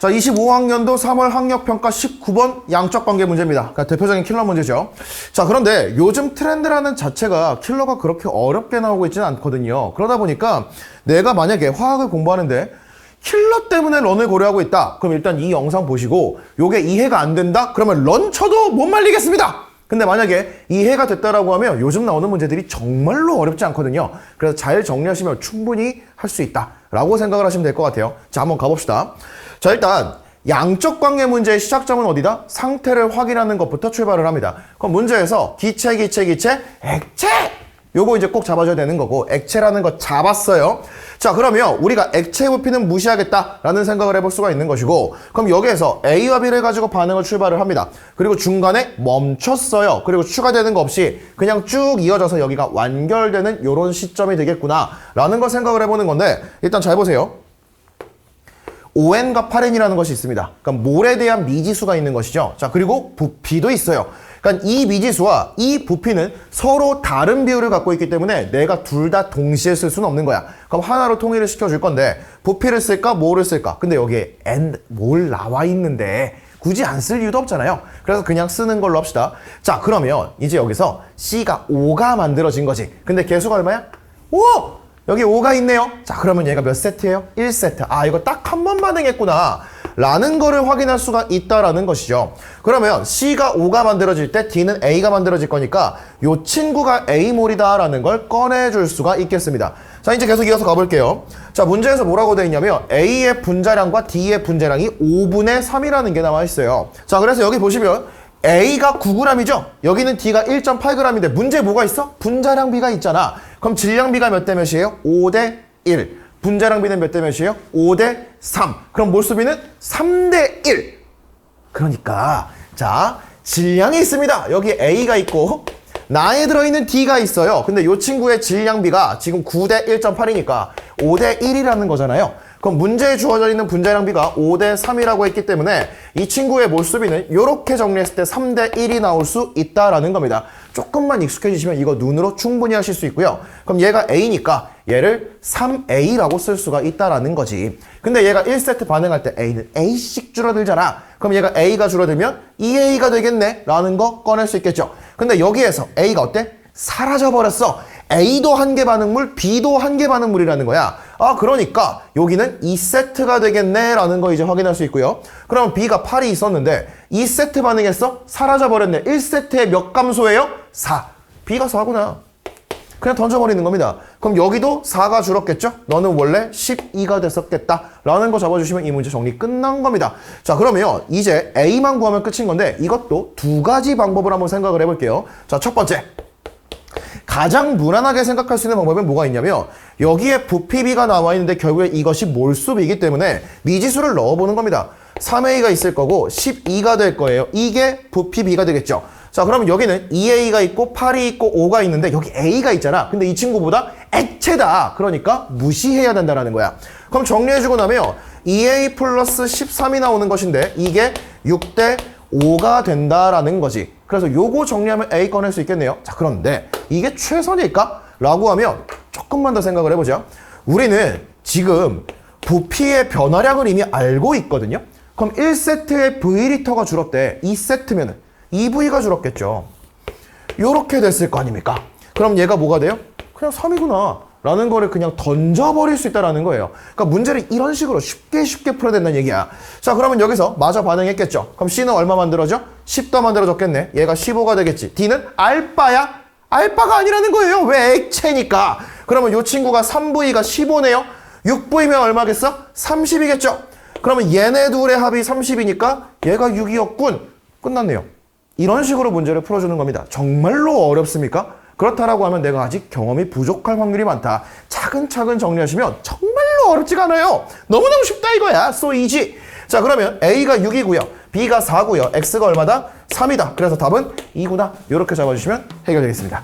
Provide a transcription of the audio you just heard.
자, 25학년도 3월 학력평가 19번 양적 관계 문제입니다. 그러니까 대표적인 킬러 문제죠. 자, 그런데 요즘 트렌드라는 자체가 킬러가 그렇게 어렵게 나오고 있지는 않거든요. 그러다 보니까 내가 만약에 화학을 공부하는데 킬러 때문에 런을 고려하고 있다. 그럼 일단 이 영상 보시고 요게 이해가 안 된다? 그러면 런 쳐도 못 말리겠습니다. 근데 만약에 이해가 됐다라고 하면 요즘 나오는 문제들이 정말로 어렵지 않거든요. 그래서 잘 정리하시면 충분히 할 수 있다라고 생각을 하시면 될 것 같아요. 자, 한번 가봅시다. 자, 일단 양적 관계 문제의 시작점은 어디다? 상태를 확인하는 것부터 출발을 합니다. 그럼 문제에서 기체, 기체, 기체, 액체! 요거 이제 꼭 잡아줘야 되는 거고 액체라는 거 잡았어요. 자 그러면 우리가 액체 부피는 무시하겠다라는 생각을 해볼 수가 있는 것이고 그럼 여기에서 A와 B를 가지고 반응을 출발을 합니다. 그리고 중간에 멈췄어요. 그리고 추가되는 거 없이 그냥 쭉 이어져서 여기가 완결되는 요런 시점이 되겠구나 라는 걸 생각을 해보는 건데 일단 잘 보세요. 5n과 8n이라는 것이 있습니다. 그러니까 몰에 대한 미지수가 있는 것이죠. 자, 그리고 부피도 있어요. 그러니까 이 미지수와 이 부피는 서로 다른 비율을 갖고 있기 때문에 내가 둘 다 동시에 쓸 수는 없는 거야. 그럼 하나로 통일을 시켜줄 건데 부피를 쓸까 몰을 쓸까? 근데 여기에 n 몰 나와 있는데 굳이 안 쓸 이유도 없잖아요. 그래서 그냥 쓰는 걸로 합시다. 자, 그러면 이제 여기서 C가 5가 만들어진 거지. 근데 개수가 얼마야? 5! 여기 5가 있네요. 자, 그러면 얘가 몇 세트예요? 1세트. 아, 이거 딱 한 번 반응했구나. 라는 거를 확인할 수가 있다라는 것이죠. 그러면 C가 5가 만들어질 때 D는 A가 만들어질 거니까 요 친구가 A몰이다라는 걸 꺼내줄 수가 있겠습니다. 자, 이제 계속 이어서 가볼게요. 자, 문제에서 뭐라고 되어 있냐면 A의 분자량과 D의 분자량이 5분의 3이라는 게 나와 있어요. 자, 그래서 여기 보시면 A가 9g이죠? 여기는 D가 1.8g인데 문제 뭐가 있어? 분자량 비가 있잖아. 그럼 질량 비가 몇 대 몇이에요? 5 대 1. 분자량비는 몇 대 몇이에요? 5대 3. 그럼 몰수비는 3대 1. 그러니까 자 질량이 있습니다. 여기 A가 있고 나에 들어있는 D가 있어요. 근데 이 친구의 질량비가 지금 9대 1.8이니까 5대 1이라는 거잖아요. 그럼 문제에 주어져 있는 분자량비가 5대 3이라고 했기 때문에 이 친구의 몰수비는 이렇게 정리했을 때 3대 1이 나올 수 있다라는 겁니다. 조금만 익숙해지시면 이거 눈으로 충분히 하실 수 있고요. 그럼 얘가 A니까 얘를 3A라고 쓸 수가 있다라는 거지. 근데 얘가 1세트 반응할 때 A는 A씩 줄어들잖아. 그럼 얘가 A가 줄어들면 2A가 되겠네 라는 거 꺼낼 수 있겠죠. 근데 여기에서 A가 어때? 사라져버렸어. A도 한 개 반응물, B도 한 개 반응물이라는 거야. 아, 그러니까 여기는 2세트가 되겠네 라는 거 이제 확인할 수 있고요. 그럼 B가 8이 있었는데 2세트 반응했어? 사라져버렸네. 1세트에 몇 감소해요? 4. B가 4구나. 그냥 던져버리는 겁니다. 그럼 여기도 4가 줄었겠죠? 너는 원래 12가 됐었겠다. 라는 거 잡아주시면 이 문제 정리 끝난 겁니다. 자, 그러면 이제 A만 구하면 끝인 건데 이것도 두 가지 방법을 한번 생각을 해볼게요. 자, 첫 번째. 가장 무난하게 생각할 수 있는 방법은 뭐가 있냐면 여기에 부피비가 나와 있는데 결국에 이것이 몰수비이기 때문에 미지수를 넣어보는 겁니다. 3A가 있을 거고 12가 될 거예요. 이게 부피비가 되겠죠. 자 그러면 여기는 2A가 있고 8이 있고 5가 있는데 여기 A가 있잖아. 근데 이 친구보다 액체다. 그러니까 무시해야 된다는 거야. 그럼 정리해주고 나면 2A 플러스 13이 나오는 것인데 이게 6대 5가 된다라는 거지. 그래서 요거 정리하면 A 꺼낼 수 있겠네요. 자, 그런데 이게 최선일까? 라고 하면 조금만 더 생각을 해보자. 우리는 지금 부피의 변화량을 이미 알고 있거든요. 그럼 1세트의 V리터가 줄었대. 2세트면은 2V가 줄었겠죠. 요렇게 됐을 거 아닙니까? 그럼 얘가 뭐가 돼요? 그냥 3이구나. 라는 거를 그냥 던져버릴 수 있다라는 거예요. 그러니까 문제를 이런 식으로 쉽게 쉽게 풀어야 된다는 얘기야. 자, 그러면 여기서 마저 반응했겠죠. 그럼 C는 얼마 만들어져? 10더 만들어졌겠네. 얘가 15가 되겠지. D는 알바야? 알바가 아니라는 거예요. 왜 액체니까. 그러면 이 친구가 3V가 15네요. 6V면 얼마겠어? 30이겠죠. 그러면 얘네 둘의 합이 30이니까 얘가 6이었군. 끝났네요. 이런 식으로 문제를 풀어주는 겁니다. 정말로 어렵습니까? 그렇다라고 하면 내가 아직 경험이 부족할 확률이 많다. 차근차근 정리하시면 정말로 어렵지가 않아요. 너무너무 쉽다 이거야. so easy. 자 그러면 A가 6이고요. B가 4고요. X가 얼마다? 3이다. 그래서 답은 2구나. 이렇게 잡아주시면 해결되겠습니다.